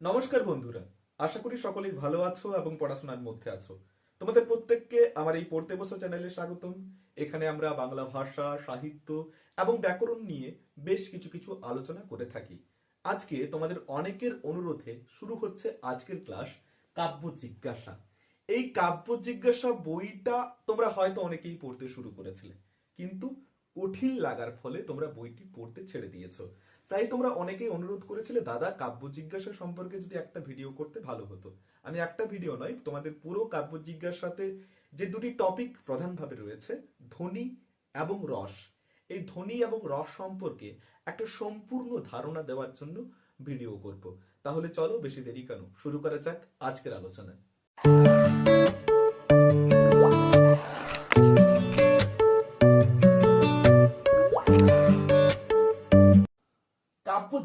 নমস্কার বন্ধুরা, আশা করি সকলেই ভালো আছো এবং পড়াশোনার মধ্যে আছো। তোমাদের প্রত্যেককে আমার এই পড়তে বসো চ্যানেলে স্বাগতম। এখানে আমরা বাংলা ভাষা, সাহিত্য এবং ব্যাকরণ নিয়ে বেশ কিছু কিছু আলোচনা করে থাকি। আজকে তোমাদের অনেকের অনুরোধে শুরু হচ্ছে আজকের ক্লাস কাব্য জিজ্ঞাসা। এই কাব্য জিজ্ঞাসা বইটা তোমরা হয়তো অনেকেই পড়তে শুরু করেছিলে, কিন্তু কঠিন লাগার ফলে তোমরা বইটি পড়তে ছেড়ে দিয়েছ। তাই তোমরা অনেকেই অনুরোধ করেছিলে, দাদা, কাব্য জিজ্ঞাসা সম্পর্কে যদি একটা ভিডিও করতে ভালো হতো। আমি একটা ভিডিও নয়, তোমাদের পুরো কাব্য জিজ্ঞাসাতে যে দুটি টপিক প্রধানভাবে রয়েছে, ধ্বনি এবং রস। এই ধ্বনি এবং রস সম্পর্কে একটা সম্পূর্ণ ধারণা দেওয়ার জন্য ভিডিও করব। তাহলে চলো, বেশি দেরি কেন? শুরু করা যাক আজকের আলোচনা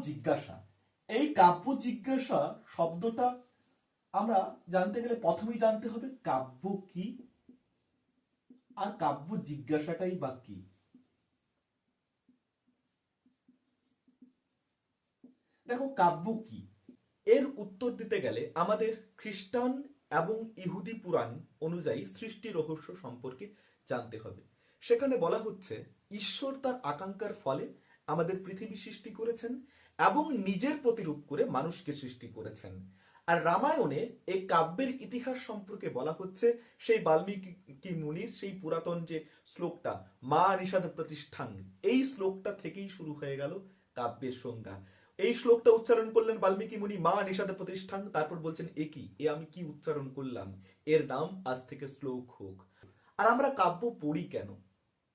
জিজ্ঞাসা। এই কাব্য জিজ্ঞাসা শব্দটা আমরা জানতে গেলে প্রথমেই জানতে হবে কাব্য কি? আর কাব্য জিজ্ঞাসাটাই বা কি? দেখো, কাব্য কি? এর উত্তর দিতে গেলে আমাদের খ্রিস্টান এবং ইহুদি পুরাণ অনুযায়ী সৃষ্টি রহস্য সম্পর্কে জানতে হবে। সেখানে বলা হচ্ছে, ঈশ্বর তার আকাঙ্ক্ষার ফলে আমাদের পৃথিবী সৃষ্টি করেছেন এবং নিজের প্রতিরূপ করে মানুষকে সৃষ্টি করেছেন। আর রামায়ণে এই কাব্যের ইতিহাস সম্পর্কে বলা হচ্ছে, সেই বাল্মীকি মুনির, সেই পুরাতন যে শ্লোকটা, মা নিষাদ প্রতিষ্ঠান এই শ্লোকটা থেকেই শুরু হয়ে গেল কাব্যের সংজ্ঞা। এই শ্লোকটা উচ্চারণ করলেন বাল্মীকি মুনি, মা নিষাদ প্রতিষ্ঠান তারপর বলছেন, এ কি? এ আমি কি উচ্চারণ করলাম? এর নাম আজ থেকে শ্লোক হোক। আর আমরা কাব্য পড়ি কেন?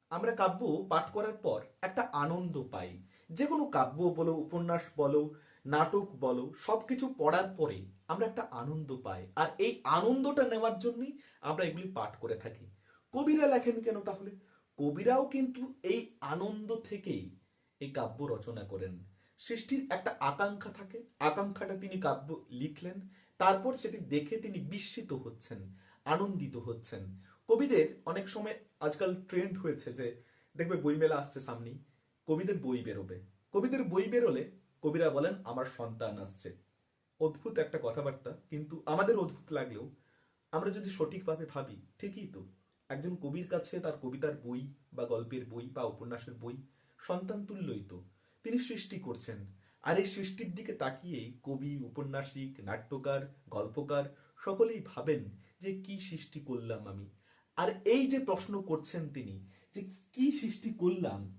আমরা কাব্য পাঠ করার পর একটা আনন্দ পাই। যে কোনো কাব্য বলো, উপন্যাস বলো, নাটক বলো, সবকিছু পড়ার পরে আমরা একটা আনন্দ পাই। আর এই আনন্দটা নেওয়ার জন্যই আমরা এগুলি পাঠ করে থাকি। কবিরা লেখেন কেন তাহলে? কবিরাও কিন্তু এই আনন্দ থেকেই এই কাব্য রচনা করেন। সৃষ্টির একটা আকাঙ্ক্ষা থাকে। আকাঙ্ক্ষাটা তিনি কাব্য লিখলেন। তারপর সেটি দেখে তিনি বিস্মিত হচ্ছেন, আনন্দিত হচ্ছেন। কবিদের অনেক সময় আজকাল ট্রেন্ড হয়েছে যে, দেখবে বইমেলা আসছে সামনেই। কবিদের বই বেরোবে। কবিদের বই বেরোলে কবিরা বলেন, আমার সন্তান আসছে। অদ্ভুত একটা কথাবার্তা, কিন্তু আমাদের অদ্ভুত লাগলেও আমরা যদি সঠিকভাবে ভাবি, ঠিকই তো। একজন কবির কাছে তার কবিতার বই বা গল্পের বই বা উপন্যাসের বই সন্তান তুল্যই তো। তিনি সৃষ্টি করছেন। আর এই সৃষ্টির দিকে তাকিয়েই কবি, উপন্যাসিক, নাট্যকার, গল্পকার সকলেই ভাবেন যে কি সৃষ্টি করলাম আমি। আর এই যে প্রশ্ন করছেন তিনি যে কি সৃষ্টি করলাম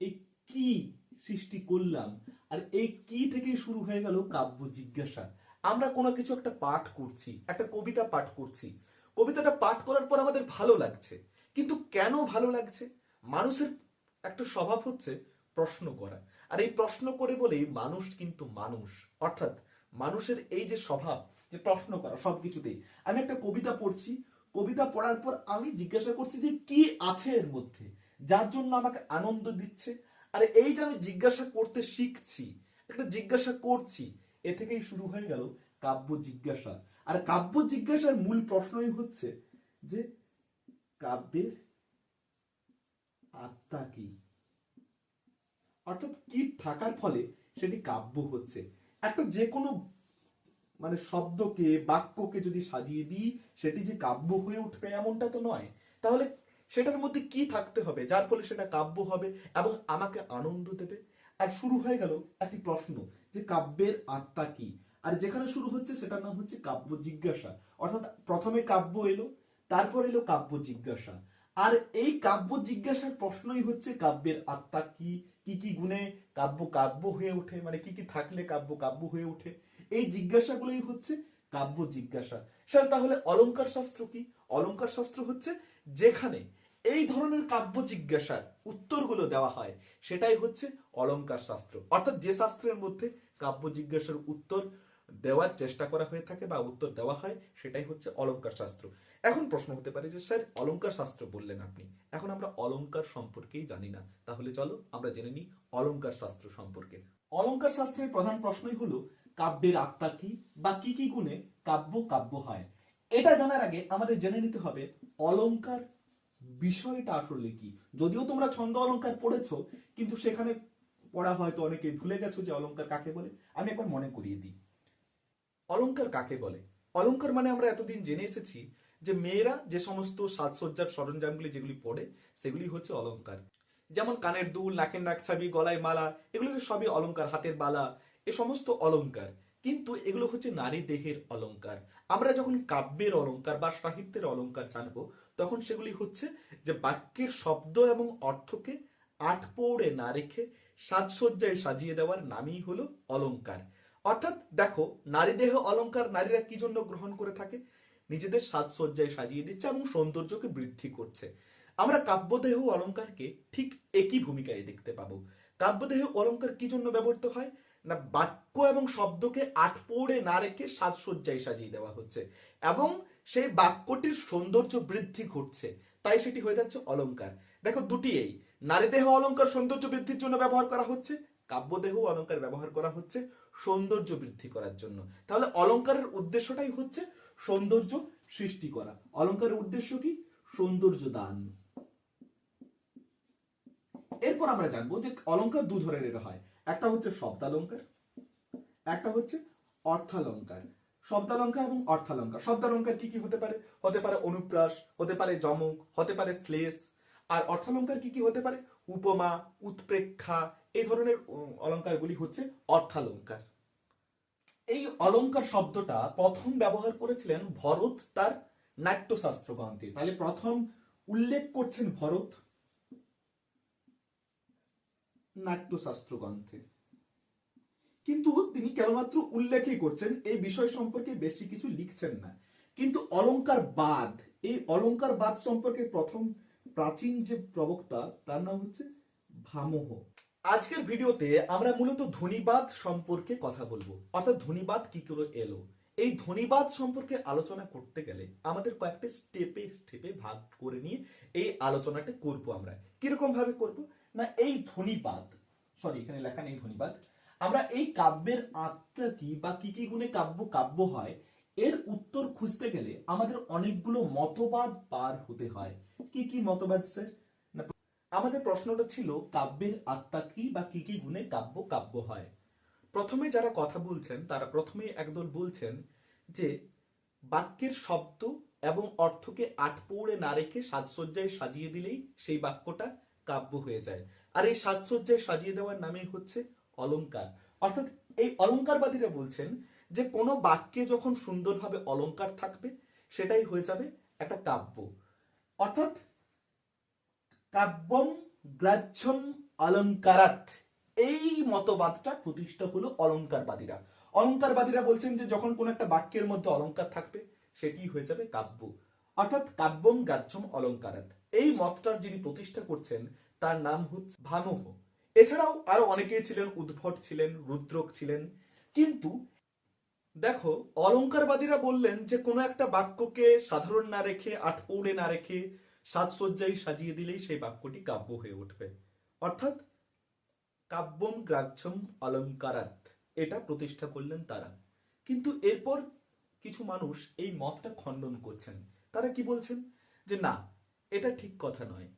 এই কি সৃষ্টি করলাম? আর এই কি থেকেই শুরু হয়ে গেল কাব্য জিজ্ঞাসা? আমরা কোনো কিছু একটা পাঠ করছি, একটা কবিতা পাঠ করছি। কবিতাটা পাঠ করার পর আমাদের ভালো লাগছে। কিন্তু কেন ভালো লাগছে? মানুষের একটা স্বভাব হচ্ছে প্রশ্ন করা। আর এই প্রশ্ন করে বলেই মানুষ কিন্তু মানুষ। অর্থাৎ মানুষের এই যে স্বভাব, যে প্রশ্ন করা সবকিছুতেই। আমি একটা কবিতা পড়ছি। কবিতা পড়ার পর আমি জিজ্ঞাসা করছি যে কি আছে এর মধ্যে? যার জন্য আমাকে আনন্দ দিচ্ছে। আর এই যে আমি জিজ্ঞাসা করতে শিখছি, একটা জিজ্ঞাসা করছি, এ থেকেই শুরু হয়ে গেল কাব্য জিজ্ঞাসা। আর কাব্য জিজ্ঞাসার মূল প্রশ্নই হচ্ছে যে, কাব্যের আত্মা কি? অর্থাৎ কি থাকার ফলে সেটি কাব্য হচ্ছে? একটা যে কোনো মানে শব্দকে, বাক্যকে যদি সাজিয়ে দিই, সেটি যে কাব্য হয়ে উঠবে এমনটা তো নয়। তাহলে সেটার মধ্যে কি থাকতে হবে? যার ফলে সেটা কাব্য হবে এবং আমাকে আনন্দ দেবে। আর শুরু হয়ে গেল একটি প্রশ্ন যে কাব্যের আত্মা কি? আর যেখানে শুরু হচ্ছে সেটার নাম হচ্ছে কাব্য জিজ্ঞাসা। অর্থাৎ প্রথমে কাব্য এলো, তারপর এলো কাব্য জিজ্ঞাসা। আর এই কাব্য জিজ্ঞাসার প্রশ্নই হচ্ছে কাব্যের আত্মা কি? কি কি গুণে কাব্য কাব্য হয়ে ওঠে? মানে কি কি থাকলে কাব্য কাব্য হয়ে ওঠে? এই জিজ্ঞাসাগুলোই হচ্ছে কাব্য জিজ্ঞাসা। স্যার, তাহলে অলংকার শাস্ত্র কি? অলঙ্কার শাস্ত্র হচ্ছে যেখানে এই ধরনের কাব্য জিজ্ঞাসার উত্তরগুলো দেওয়া হয়, সেটাই হচ্ছে অলঙ্কার শাস্ত্র। অর্থাৎ যে শাস্ত্রের মধ্যে কাব্য জিজ্ঞাসার উত্তর দেওয়ার চেষ্টা করা হয়ে থাকে বা উত্তর দেওয়া হয়, সেটাই হচ্ছে অলঙ্কার শাস্ত্র। এখন প্রশ্ন হতে পারে যে, স্যার অলঙ্কার শাস্ত্র বললেন আপনি। এখন আমরা অলঙ্কার সম্পর্কেই জানি না। তাহলে চলো, আমরা জেনে নিই অলঙ্কার শাস্ত্র সম্পর্কে। অলঙ্কার শাস্ত্রের প্রধান প্রশ্নই হলো, কাব্যের আত্মা কি বা কি কি গুণে কাব্য কাব্য হয়? এটা জানার আগে আমাদের জেনে নিতে হবে, অলংকার বিষয়টা আসলে কি? যদিও তোমরা ছন্দ অলংকার পড়েছো, কিন্তু সেখানে পড়া হয়তো অনেকে ভুলে গেছো যে অলংকার কাকে বলে। আমি একবার মনে করিয়ে দিই। অলংকার কাকে বলে? অলংকার মানে আমরা এতদিন জেনে এসেছি যে মেয়েরা যে সমস্ত সাজসজ্জার সরঞ্জামগুলি যেগুলি পড়ে, সেগুলি হচ্ছে অলংকার। যেমন কানের দুল, নাকের নাকছাবি, গলায় মালা, এগুলো সবই অলংকার, হাতের বালা, এ সমস্ত অলংকার। কিন্তু এগুলো হচ্ছে নারী দেহের অলংকার। আমরা যখন কাব্যের অলংকার বা সাহিত্যের অলংকার জানব তখন সেগুলি হচ্ছে যে বাক্যের শব্দ এবং অর্থকে আট পৌড়ে না রেখে সাজসজ্জায় সাজিয়ে দেওয়ার নামই হলো অলংকার অর্থাৎ দেখো, নারী দেহ অলংকার নারীরা কি জন্য গ্রহণ করে থাকে? নিজেদের সাজসজ্জায় সাজিয়ে দিচ্ছে এবং সৌন্দর্যকে বৃদ্ধি করছে। আমরা কাব্যদেহ অলংকারকে ঠিক একই ভূমিকায় দেখতে পাবো। কাব্যদেহ অলংকার কি জন্য ব্যবহৃত হয়? না, বাক্য এবং শব্দকে আট পৌড়ে না রেখে সাজসজ্জায় সাজিয়ে দেওয়া হচ্ছে। এবং সেই বাক্যটির সৌন্দর্য বৃদ্ধি ঘটছে। তাই সেটি হয়ে যাচ্ছে অলংকার। দেখো দুটি এই নারী দেহ অলংকার সৌন্দর্য বৃদ্ধির জন্য ব্যবহার করা হচ্ছে, কাব্যদেহ অলঙ্কার ব্যবহার করা হচ্ছে সৌন্দর্য বৃদ্ধি করার জন্য। তাহলে অলংকারের উদ্দেশ্যটাই হচ্ছে সৌন্দর্য সৃষ্টি করা। অলংকারের উদ্দেশ্য কি? সৌন্দর্য দান। এরপর আমরা জানব যে অলঙ্কার দু ধরনের হয়। একটা হচ্ছে শব্দালঙ্কার একটা হচ্ছে অর্থালঙ্কার শব্দালঙ্কার এবং অর্থালঙ্কার। শব্দালঙ্কার কি কি হতে পারে? হতে পারে অনুপ্রাস, হতে পারে যমক, হতে পারে শ্লেষ। আর অর্থালঙ্কার কি কি হতে পারে? উপমা, উৎপ্রেক্ষা, এই ধরনের অলঙ্কারগুলি হচ্ছে অর্থালঙ্কার। এই অলঙ্কার শব্দটা প্রথম ব্যবহার করেছিলেন ভরত তার নাট্যশাস্ত্র গ্রন্থে তাহলে প্রথম উল্লেখ করছেন ভরত নাট্যশাস্ত্র গ্রন্থে কিন্তু তিনি কেবলমাত্র উল্লেখই করছেন, এই বিষয় সম্পর্কে বেশি কিছু লিখছেন না। কিন্তু অলংকার বাদ, এই অলংকার বাদ সম্পর্কে প্রথম প্রাচীন যে প্রবক্তা, তার নাম হচ্ছে ভামহ। আজকের ভিডিওতে আমরা মূলত ধ্বনিবাদ সম্পর্কে কথা বলব। অর্থাৎ ধ্বনিবাদ কি করে এলো? এই ধ্বনিবাদ সম্পর্কে আলোচনা করতে গেলে আমাদের কয়েকটা স্টেপে স্টেপে ভাগ করে নিয়ে এই আলোচনাটা করব আমরা। কীরকম ভাবে করব? না, এই ধ্বনিবাদ, সরি, এখানে লেখা নেই ধ্বনিবাদ। আমরা এই কাব্যের আত্মা কি বা কি কি গুণে কাব্য কাব্য হয়? এর উত্তর খুঁজতে গেলে আমাদের অনেকগুলো মতবাদ পার হতে হয়। কি কি মতবাদ, স্যার? আমাদের প্রশ্নটা ছিল, কাব্যের আত্মা কি বা কি কি গুণে কাব্য কাব্য হয়? প্রথমে যারা কথা বলছেন, তারা প্রথমে একদল বলছেন যে, বাক্যের শব্দ এবং অর্থকে আটপৌড়ে না রেখে সাজসজ্জায় সাজিয়ে দিলেই সেই বাক্যটা কাব্য হয়ে যায়। আর এই সাজসজ্জায় সাজিয়ে দেওয়ার নামেই হচ্ছে অলংকার। অর্থাৎ এই অলংকারবাদীরা বলছেন যে কোনো বাক্যে যখন সুন্দরভাবে অলংকার থাকবে, সেটাই হয়ে যাবে একটা কাব্য। অর্থাৎ কাব্যম গ্রাহ্যম অলঙ্কারাত এই মতবাদটা প্রতিষ্ঠা হলো অলংকারবাদীরা। অলংকারবাদীরা বলছেন যে যখন কোন একটা বাক্যের মধ্যে অলংকার থাকবে, সেটি হয়ে যাবে কাব্য। অর্থাৎ কাব্যম গ্রাহ্যম অলঙ্কারাত এই মতটার যিনি প্রতিষ্ঠা করছেন, তার নাম হচ্ছে ভামহ এছাড়াও আরও অনেকেই ছিলেন, উদ্ভট ছিলেন, রুদ্রক ছিলেন। কিন্তু দেখো অলংকারবাদীরা বললেন যে কোনো একটা বাক্যকে সাধারণ না রেখে আটপৌড়ে না রেখে সাজসজ্জায় সাজিয়ে দিলেই সেই বাক্যটি কাব্য হয়ে উঠবে। অর্থাৎ কাব্যম গ্রাহ্যম অলঙ্কারাত এটা প্রতিষ্ঠা করলেন তারা। কিন্তু এরপর কিছু মানুষ এই মতটা খণ্ডন করছেন। তারা কি বলছেন? যে না, এটা ঠিক কথা নয়।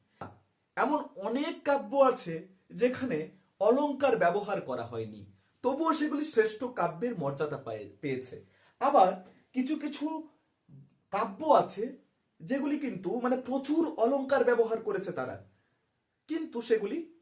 এমন অনেক কাব্য আছে যেখানে অলংকার ব্যবহার করা হয়নি। তবুও সেগুলি শ্রেষ্ঠ কাব্যের মর্যাদা পেয়েছে। আবার কিছু কিছু কাব্য আছে, যেগুলি কিন্তু মানে প্রচুর অলংকার ব্যবহার করেছে তারা। কিন্তু সেগুলি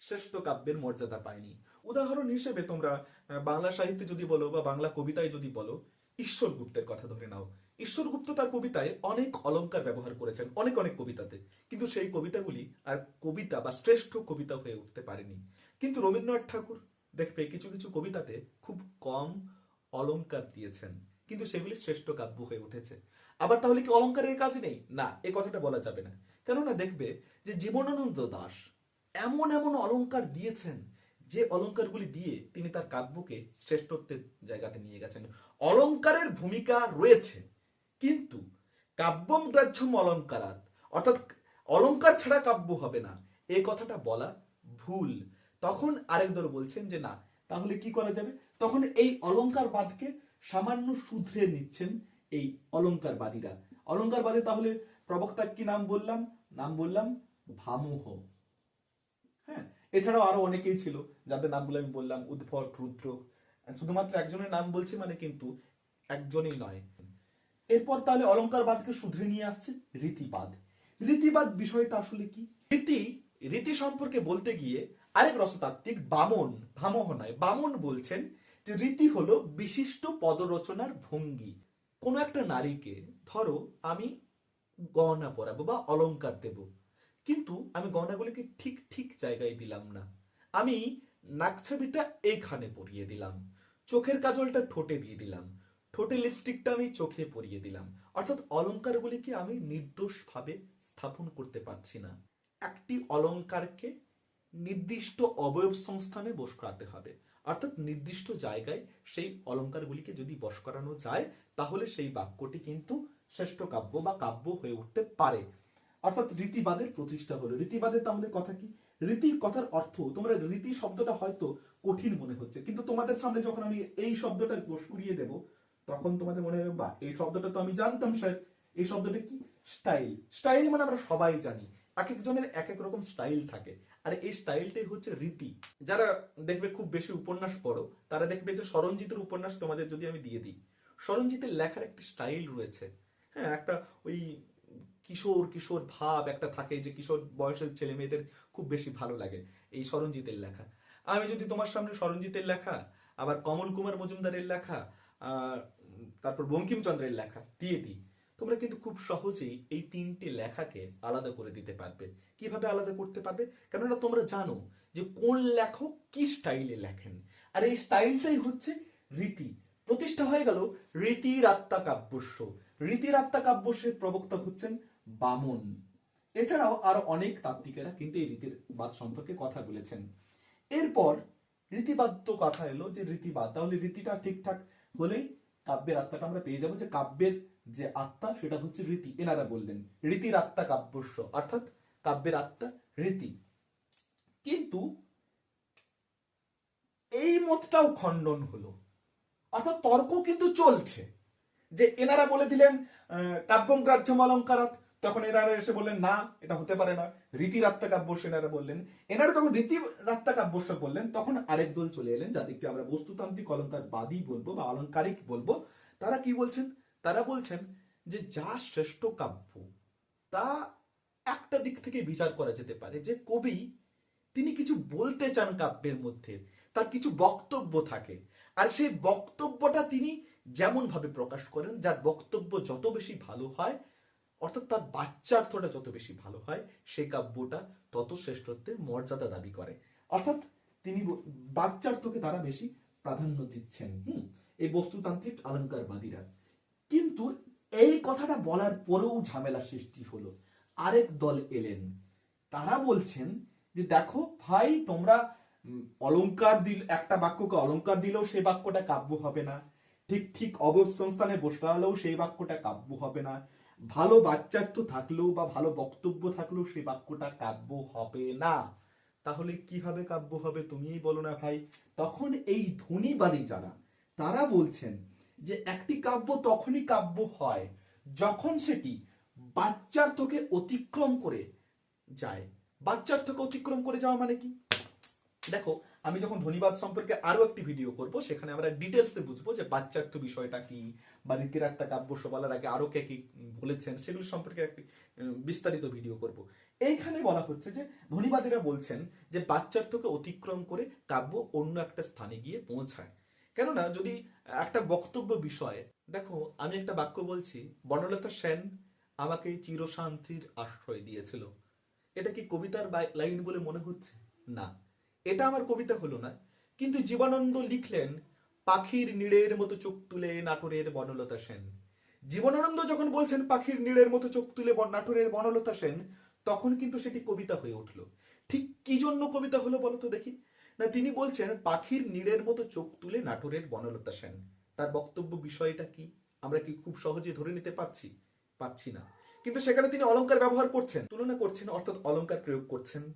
শ্রেষ্ঠ কাব্যের মর্যাদা পায়নি। উদাহরণ হিসেবে তোমরা বাংলা সাহিত্যে যদি বলো বা বাংলা কবিতায় যদি বলো ঈশ্বর গুপ্তের কথা ধরে নাও। ঈশ্বর গুপ্ত তার কবিতায় অনেক অলংকার ব্যবহার করেছেন, অনেক অনেক কবিতাতে। কিন্তু সেই কবিতাগুলি আর কবিতা বা শ্রেষ্ঠ কবিতা হয়ে উঠতে পারেনি। কিন্তু রবীন্দ্রনাথ ঠাকুর, দেখবে, কিছু কিছু কবিতাতে খুব কম অলঙ্কার দিয়েছেন। কিন্তু সেগুলি শ্রেষ্ঠ কাব্য হয়ে উঠেছে। আবার তাহলে কি অলংকারের কাজ নেই? না, এ কথাটা বলা যাবে না। কেননা দেখবে যে জীবনানন্দ দাস এমন এমন অলঙ্কার দিয়েছেন যে অলঙ্কারগুলি দিয়ে তিনি তার কাব্যকে শ্রেষ্ঠত্বের জায়গাতে নিয়ে গেছেন। অলংকারের ভূমিকা রয়েছে। কিন্তু কাব্যম গ্রাহ্যম অলংকারাত অর্থাৎ অলংকার ছাড়া কাব্য হবে না। এই কথাটা বলা ভুল। তখন আরেক দল বলছেন যে, না, তাহলে কি করা যাবে? তখন এই অলংকারবাদকে সামান্য শুধরে নিচ্ছেন এই অলংকারবাদীরা অলংকারবাদী তাহলে প্রবক্তার কি নাম বললাম? নাম বললাম ভামুহ। হ্যাঁ এছাড়াও আরও অনেকেই ছিল, যাদের নামগুলো আমি বললাম, উদ্ভট, রুদ্র। শুধুমাত্র একজনের নাম বলছি মানে কিন্তু একজনই নয়। এরপর তাহলে অলঙ্কারবাদকে শুধরে নিয়ে আসছে রীতিবাদ। রীতিবাদ বিষয়টা আসলে কি? রীতি রীতি সম্পর্কে বলতে গিয়ে আরেক রসতাত্ত্বিক বামন ভামহ নয় বামন বলছেন যে রীতি হলো বিশিষ্ট পদরচনার ভঙ্গি। কোনো একটা নারীকে, ধরো আমি গহনা পরাবো বা অলংকার দেব, কিন্তু আমি গহনাগুলিকে ঠিক ঠিক জায়গায় দিলাম না। আমি নাকছাবিটা এইখানে পরিয়ে দিলাম, চোখের কাজলটা ঠোঁটে দিয়ে দিলাম ঠোঁটে লিপস্টিকটা আমি চোখে পরিয়ে দিলাম। অর্থাৎ অলঙ্কারগুলিকে আমি নির্দোষভাবে স্থাপন করতে পারছি না। একটি অলঙ্কারকে নির্দিষ্ট অবয়ব সংস্থানে বস করাতে হবে। অর্থাৎ নির্দিষ্ট জায়গায় সেই অলংকারগুলিকে যদি বস করানো যায়, তাহলে সেই বাক্যটি কিন্তু শ্রেষ্ঠ কাব্য বা কাব্য হয়ে উঠতে পারে। অর্থাৎ রীতিবাদের প্রতিষ্ঠা হলো। রীতিবাদের তাহলে কথা কি? রীতি কথার অর্থ, তোমরা রীতি শব্দটা হয়তো কঠিন মনে হচ্ছে, কিন্তু তোমাদের সামনে যখন আমি এই শব্দটা বস করিয়ে দেব তখন তোমাদের মনে হবে বা এই শব্দটা তো আমি জানতাম, স্যার। এই শব্দটা কি? স্টাইল। স্টাইল মানে আমরা সবাই জানি। এক একজনের এক এক রকম স্টাইল থাকে। আর এই স্টাইলটাই হচ্ছে রীতি। যারা দেখবে খুব বেশি উপন্যাস পড়ো, তারা দেখবে যে সরঞ্জিতের উপন্যাস তোমাদের যদি আমি দিয়ে দিই, সরঞ্জিতের লেখার একটি স্টাইল রয়েছে। হ্যাঁ একটা ওই কিশোর কিশোর ভাব একটা থাকে যে কিশোর বয়সের ছেলে মেয়েদের খুব বেশি ভালো লাগে, এই সরঞ্জিতের লেখা। আমি যদি তোমার সামনে সরঞ্জিতের লেখা, আবার কমল কুমার মজুমদারের লেখা, আর তারপর বঙ্কিমচন্দ্রের লেখা দিই। তোমরা কিন্তু খুব সহজেই এই তিনটে লেখাকে আলাদা করে দিতে পারবে। কীভাবে আলাদা করতে পারবে? কেননা তোমরা জানো যে কোন লেখক কি স্টাইলে লেখেন। আর এই স্টাইলটাই হচ্ছে রীতি। প্রতিষ্ঠা হয়ে গেল রীতির আত্মা কাব্যস্য রীতির আত্মা কাব্যস্যের প্রবক্তা হচ্ছেন বামন। এছাড়াও আরও অনেক তাত্ত্বিকেরা কিন্তু এই রীতির বাদ সম্পর্কে কথা বলেছেন। এরপর রীতিবাদ তো কথা এলো যে রীতিবাদ। তাহলে রীতিটা ঠিকঠাক হলেই কাব্যের আত্মাটা আমরা পেয়ে যাব যে কাব্যের যে আত্মা, সেটা হচ্ছে রীতি। এনারা বললেন, রীতির আত্মা কাব্যস্য, অর্থাৎ কাব্যের আত্মা রীতি। কিন্তু এই মতটাও খণ্ডন হলো। অর্থাৎ তর্ক কিন্তু চলছে। যে এনারা বলে দিলেন কাব্যম কাব্যং গ্রাহ্যম অলঙ্কারাত তখন এনারা এসে বললেন, না, এটা হতে পারে না। রীতি রাত্তা কাব্যস্য এনারা বললেন। এনারা যখন রীতি রাত্তা কাব্যস্য বললেন। তখন আরেক দল চলে এলেন, যাদেরকে আমরা বস্তুতান্ত্রিক অলঙ্কার বাদী বলব বা অলংকারিক বলব। তারা কি বলছেন? তারা বলছেন যে, যা শ্রেষ্ঠ কাব্য, তা একটা দিক থেকে বিচার করা যেতে পারে। যে কবি, তিনি কিছু বলতে চান কাব্যের মধ্যে, তার কিছু বক্তব্য থাকে। আর সেই বক্তব্যটা তিনি যেমন ভাবে প্রকাশ করেন, যার বক্তব্য যত বেশি ভালো হয় অর্থাৎ তার বাচ্চার্থটা যত বেশি ভালো হয় সেই কাব্যটা তত শ্রেষ্ঠত্বের মর্যাদা দাবি করে। অর্থাৎ তিনি বাচ্চার্থকে তারা বেশি প্রাধান্য দিচ্ছেন হুম? এই বস্তুতান্ত্রিক অলঙ্কারবাদীরা কিন্তু এই কথাটা বলার পরেও ঝামেলা সৃষ্টি হলো। আরেক দল এলেন। তারা বলছেন যে দেখো ভাই তোমরা উম, অলংকার দিল একটা বাক্যকে অলঙ্কার দিলেও সেই বাক্যটা কাব্য হবে না। ঠিক ঠিক অবধ সংস্থানে বসালেও সেই বাক্যটা কাব্য হবে না। ভালো বাচ্চার্থ থাকলেও বা ভালো বক্তব্য থাকলেও সেই বাক্যটা কাব্য হবে না। তাহলে কীভাবে কাব্য হবে তুমিই বলো না ভাই। তখন এই ধনীবাদী যারা তারা বলছেন যে একটি কাব্য তখনই কাব্য হয় যখন সেটি বাচ্চার্থকে অতিক্রম করে যায়। বাচ্চার্থকে অতিক্রম করে যাওয়া মানে কি? দেখো, আমি যখন ধনীবাদ সম্পর্কে আরও একটি ভিডিও করব, সেখানে আমরা ডিটেলসে বুঝব যে বাচ্চার্থ বিষয়টা কি, বা রীতিরাত্তা কাব্য বলার আগে আরও কে কি বলেছেন, সেগুলো সম্পর্কে একটি বিস্তারিত ভিডিও করব। এইখানে বলা হচ্ছে যে, ধনীবাদীরা বলছেন যে বাচ্চার্থকে অতিক্রম করে কাব্য অন্য একটা স্থানে গিয়ে পৌঁছায়। কেননা, যদি একটা বক্তব্য বিষয়ে, দেখো, আমি একটা বাক্য বলছি, বনলতা সেন আমাকে চিরশান্তির আশ্রয় দিয়েছিল। এটা কি কবিতার লাইন বলে মনে হচ্ছে? না। এটা আমার কবিতা হলো না। কিন্তু জীবনানন্দ লিখলেন, পাখির নীড়ের মতো চোখ তুলে নাটোরের বনলতা সেন। জীবনানন্দ যখন বলছেন, পাখির নীড়ের মতো চোখ তুলে নাটোরের বনলতা সেন, তখন কিন্তু সেটি কবিতা হয়ে উঠল। ঠিক কি জন্য কবিতা হলো বলতো দেখি? না, তিনি বলছেন, পাখির নীড়ের মতো চোখ তুলে নাটোরের বনলতা সেন। তার বক্তব্য বিষয়টা কি? আমরা কি খুব সহজে ধরে নিতে পারছি? পাচ্ছি না। কিন্তু সেখানে তিনি অলংকার ব্যবহার করছেন, তুলনা করছেন, অর্থাৎ অলংকার প্রয়োগ করছেন।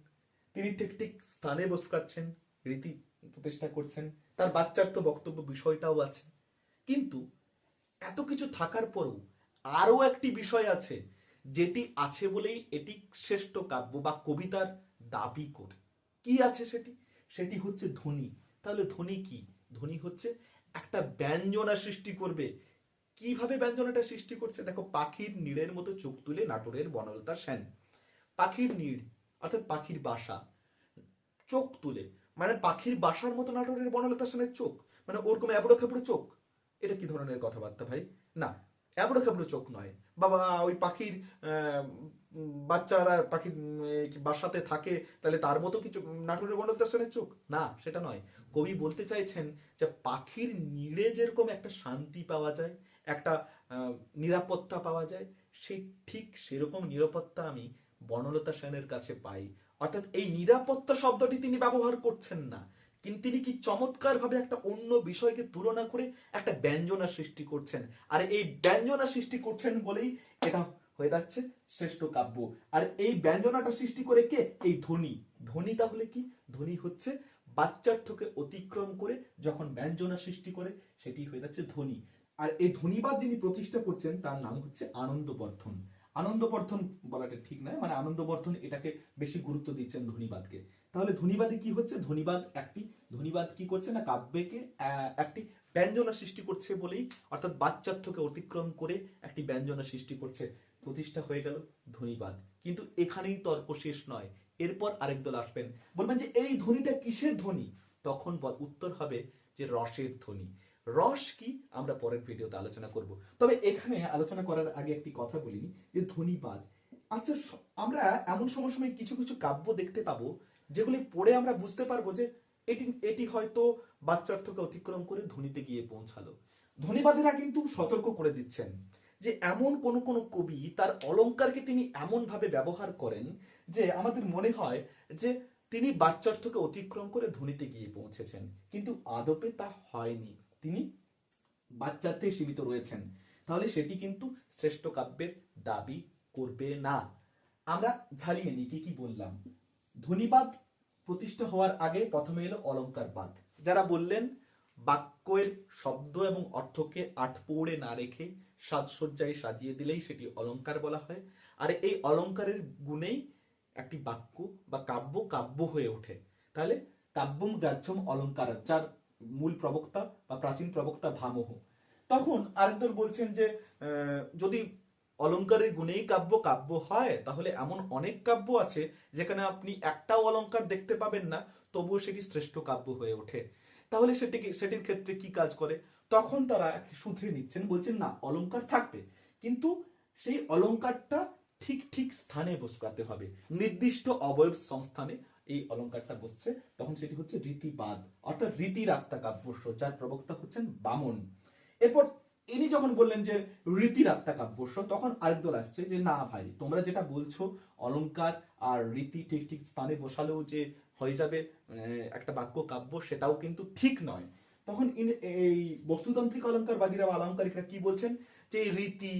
তিনি ঠিক ঠিক স্থানে বসকাচ্ছেন রীতি প্রতিষ্ঠা করছেন, তার বাচ্চার তো বক্তব্য বিষয়টাও আছে। কিন্তু এত কিছু থাকার পরেও আরও একটি বিষয় আছে, যেটি আছে বলেই এটি শ্রেষ্ঠ কাব্য বা কবিতার দাবি করে। কি আছে সেটি? সেটি হচ্ছে ধ্বনি। তাহলে ধ্বনি কি? ধ্বনি হচ্ছে একটা ব্যঞ্জনা সৃষ্টি করবে। কীভাবে ব্যঞ্জনাটা সৃষ্টি করছে? দেখো, পাখির নীড়ের মতো চোখ তুলে নাটোরের বনলতা সেন। পাখির নীড় অর্থাৎ পাখির বাসা। চোখ তুলে। মানে পাখির বাসার মতো নাটোরের বনলতা সেনের চোখ। মানে ওরকম এবড়ো খেবড়ো চোখ। এটা কি ধরনের কথাবার্তা ভাই? না এবড়ো খেবড়ো চোখ নয়। বাবা, ওই পাখির বাচ্চারা পাখির বাসাতে থাকে, তাহলে তার মতো কিছু নাটোরের বনলতা সেনের চোখ? না, সেটা নয়। কবি বলতে চাইছেন যে পাখির নিড়ে যেরকম একটা শান্তি পাওয়া যায়, একটা নিরাপত্তা পাওয়া যায় সেই ঠিক সেরকম নিরাপত্তা আমি বনলতা সেনের কাছে পাই। অর্থাৎ এই নিরাপত্তা শব্দটি তিনি ব্যবহার করছেন না। কিন্তু তিনি কি চমৎকার ভাবে একটা অন্য বিষয়কে তুলনা করে একটা ব্যঞ্জনা সৃষ্টি করছেন? আর এই ব্যঞ্জনা সৃষ্টি করছেন বলেই এটা হয়ে যাচ্ছে শ্রেষ্ঠ কাব্য। আর এই ব্যঞ্জনাটা সৃষ্টি করে কে? এই ধ্বনি ধ্বনি তাহলে কি? ধ্বনি হচ্ছে বাচ্চার্থকে অতিক্রম করে যখন ব্যঞ্জনা সৃষ্টি করে, সেটি হয়ে যাচ্ছে ধ্বনি আর এই ধ্বনিবাদ যিনি প্রতিষ্ঠা করছেন, তার নাম হচ্ছে আনন্দবর্ধন। আনন্দবর্ধন বলাটা ঠিক নয় মানে আনন্দবর্ধন এটাকে বেশি গুরুত্ব দিচ্ছেন ধ্বনিবাদকে তাহলে ধ্বনিবাদে কি হচ্ছে? ধ্বনিবাদ একটি ধ্বনিবাদ কি করছে না? কাব্যকে একটি ব্যঞ্জনা সৃষ্টি করছে বলেই, অর্থাৎ বাচ্চার্থকে অতিক্রম করে একটি ব্যঞ্জনা সৃষ্টি করছে। প্রতিষ্ঠা হয়ে গেল ধ্বনিবাদ কিন্তু এখানেই তর্ক শেষ নয়। এরপর আরেক দল আসবেন। বলবেন যে, এই ধ্বনিটা কিসের ধ্বনি তখন উত্তর হবে যে, রসের ধ্বনি রস কি? আমরা পরের ভিডিওতে আলোচনা করব। তবে এখানে আলোচনা করার আগে একটি কথা বলি, যে ধ্বনিবাদ আচ্ছা আমরা এমন সময় সময় কিছু কিছু কাব্য দেখতে পাবো, যেগুলি পড়ে আমরা বুঝতে পারব যে এটি এটি হয়তো বাচ্চার্থকে অতিক্রম করে ধ্বনিতে গিয়ে পৌঁছালো। ধ্বনিবাদীরা কিন্তু সতর্ক করে দিচ্ছেন যে এমন কোন কোন কবি তার অলংকারকে তিনি এমন ভাবে ব্যবহার করেন যে আমাদের মনে হয় যে তিনি বাচ্চার্থকে অতিক্রম করে ধ্বনিতে গিয়ে পৌঁছেছেন। কিন্তু আদপে তা হয়নি। তিনি বাচ্চার্থে সীমিত রয়েছেন। তাহলে সেটি কিন্তু শ্রেষ্ঠ কাব্যের দাবি করবে না। আমরা ঝালিয়ে নিই, কি কি বললাম? ধ্বনিবাদ প্রতিষ্ঠা হওয়ার আগে প্রথমে এলো অলঙ্কারবাদ। যারা বললেন, বাক্যের শব্দ এবং অর্থকে আটপৌড়ে না রেখে সাজসজ্জায় সাজিয়ে দিলেই সেটি অলঙ্কার বলা হয়। আর এই অলংকারের গুণেই একটি বাক্য বা কাব্য কাব্য হয়ে ওঠে। তাহলে কাব্যম গ্রাহ্যম অলঙ্কার যার মূল প্রবক্তা বা প্রাচীন প্রবক্তা ভামহ তখন আরেকদল বলছেন যে যদি অলংকারের গুণেই কাব্য কাব্য হয়, তাহলে এমন অনেক কাব্য আছে যেখানে আপনি একটাও অলঙ্কার দেখতে পাবেন না, তবুও সেটি শ্রেষ্ঠ কাব্য হয়ে ওঠে। তাহলে সেটিকে, সেটির ক্ষেত্রে কি কাজ করে? তখন তারা শুধরে নিচ্ছেন, বলছেন, না, অলঙ্কার থাকবে, কিন্তু সেই অলঙ্কারটা ঠিক ঠিক স্থানে বসতে হবে। নির্দিষ্ট অবয়ব সংস্থানে এই অলংকারটা বসছে, তখন সেটি হচ্ছে রীতিবাদ, অর্থাৎ রীতির আত্মা কাব্যস্য যার প্রবক্তা হচ্ছেন বামন। এরপর ইনি যখন বললেন যে রীতির আত্মা কাব্যস্য তখন আরেক দল আসছে যে, না ভাই, তোমরা যেটা বলছো, অলঙ্কার আর রীতি ঠিক ঠিক স্থানে বসালেও যে হয়ে যাবে একটা বাক্য কাব্য, সেটাও কিন্তু ঠিক নয়। তখন এই বস্তুতান্ত্রিক অলঙ্কারবাদীরা বা অলঙ্কারিকরা কি বলছেন? যে রীতি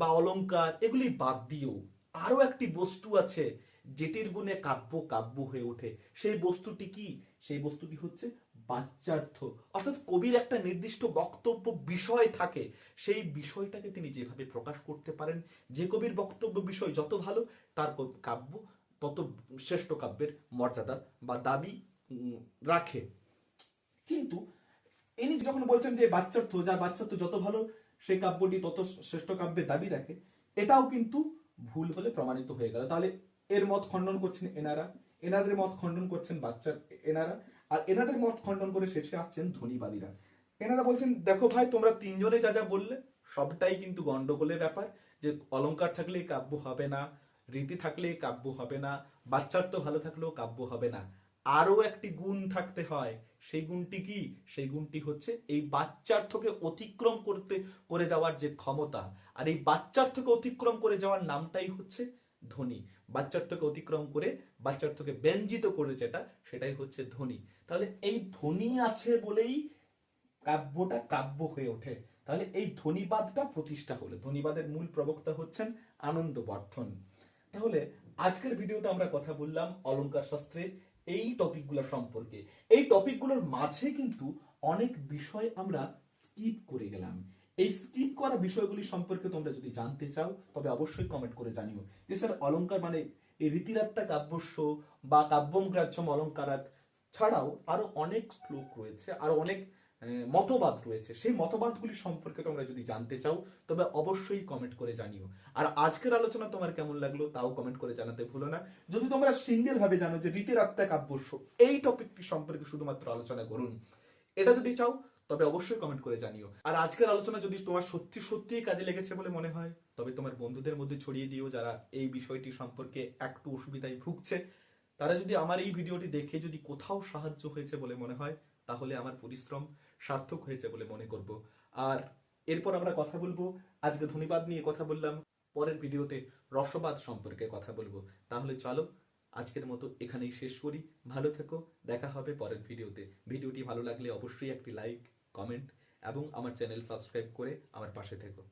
বা অলঙ্কার, এগুলি বাদ দিয়েও আরও একটি বস্তু আছে যেটির গুণে কাব্য কাব্য হয়ে ওঠে। সেই বস্তুটি কি? সেই বস্তুটি হচ্ছে বাচ্চার্থ অর্থাৎ কবির একটা নির্দিষ্ট বক্তব্য বিষয় থাকে। সেই বিষয়টাকে তিনি যেভাবে প্রকাশ করতে পারেন, যে কবির বক্তব্য বিষয় যত ভালো, তার কাব্য তত শ্রেষ্ঠ কাব্যের মর্যাদা বা দাবি রাখে। কিন্তু ইনি যখন বলছেন যে বাচ্চার্থ যার বাচ্চার্থ যত ভালো, সেই কাব্যটি তত শ্রেষ্ঠ কাব্যের দাবি রাখে, এটাও কিন্তু ভুল বলে প্রমাণিত হয়ে গেল। তাহলে এর মত খণ্ডন করছেন এনারা, এনাদের মত খণ্ডন করছেন বাচ্চার এনারা, আর এনাদের মত খণ্ডন করে শেষে আসছেন ধনীবাদীরা। এনারা বলছেন, দেখো ভাই, তোমরা তিনজনে যা যা বললে, সবটাই কিন্তু গন্ডগোলের ব্যাপার, যে অলঙ্কার থাকলে কাব্য হবে না, রীতি থাকলে কাব্য হবে না, বাচ্চার তো ভালো থাকলেও কাব্য হবে না। আরও একটি গুণ থাকতে হয়, সেই গুণটি কি? সেই গুণটি হচ্ছে এই বাচ্চার্থকে অতিক্রম করতে, করে যাওয়ার যে ক্ষমতা, আর এই বাচ্চার্থকে অতিক্রম করে যাওয়ার নামটাই হচ্ছে ধ্বনি বাচ্চার্থকে অতিক্রম করে বাচ্চার্থকে ব্যঞ্জিত করে যেটা সেটাই হচ্ছে ধ্বনি। তাহলে এই ধ্বনি আছে বলেই কাব্যটা কাব্য হয়ে ওঠে। তাহলে এই ধ্বনিবাদটা প্রতিষ্ঠা হলো। ধ্বনিবাদের মূল প্রবক্তা হচ্ছেন আনন্দবর্ধন। তাহলে আজকের ভিডিওতে আমরা কথা বললাম অলঙ্কার শাস্ত্রের এই টপিকগুলো সম্পর্কে। এই টপিকগুলোর মাঝে কিন্তু অনেক বিষয় আমরা স্কিপ করে গেলাম। এই স্কিপ করা বিষয়গুলি সম্পর্কে তোমরা যদি জানতে চাও, তবে অবশ্যই কমেন্ট করে জানিও। স্যার অলংকার মানে এই রীতিরাত্তা কাব্যস্য বা কাব্যম গ্রাহ্যম অলঙ্কারাত ছাড়াও আরও অনেক শ্লোক রয়েছে, আরও অনেক মতবাদ রয়েছে। সেই মতবাদগুলি সম্পর্কে তোমরা যদি জানতে চাও, তবে অবশ্যই কমেন্ট করে জানিও। আর আজকের আলোচনা তোমার কেমন লাগল, তাও কমেন্ট করে জানাতে ভুলো না। যদি তোমরা সিঙ্গেল ভাবে জানো যে রীতির আত্মা কাব্যস্য, এই টপিকটি সম্পর্কে শুধুমাত্র আলোচনা করুন। এটা যদি চাও তবে অবশ্যই কমেন্ট করে জানিও। আর আজকের আলোচনা যদি তোমার সত্যি সত্যিই কাজে লেগেছে বলে মনে হয়, তবে তোমার বন্ধুদের মধ্যে ছড়িয়ে দিও যারা এই বিষয়টি সম্পর্কে একটু অসুবিধায় ভুগছে। তারা যদি আমার এই ভিডিওটি দেখে যদি কোথাও সাহায্য হয়েছে বলে মনে হয়, তাহলে আমার পরিশ্রম সার্থক হয়েছে বলে মনে করব। আর এরপর আমরা কথা বলব। আজকে ধন্যবাদ নিয়ে কথা বললাম। পরের ভিডিওতে রসবাদ সম্পর্কে কথা বলব। তাহলে চলো, আজকের মতো এখানেই শেষ করি। ভালো থেকো, দেখা হবে পরের ভিডিওতে। ভিডিওটি ভালো লাগলে অবশ্যই একটি লাইক কমেন্ট এবং আমার চ্যানেল সাবস্ক্রাইব করে আমার পাশে থেকো।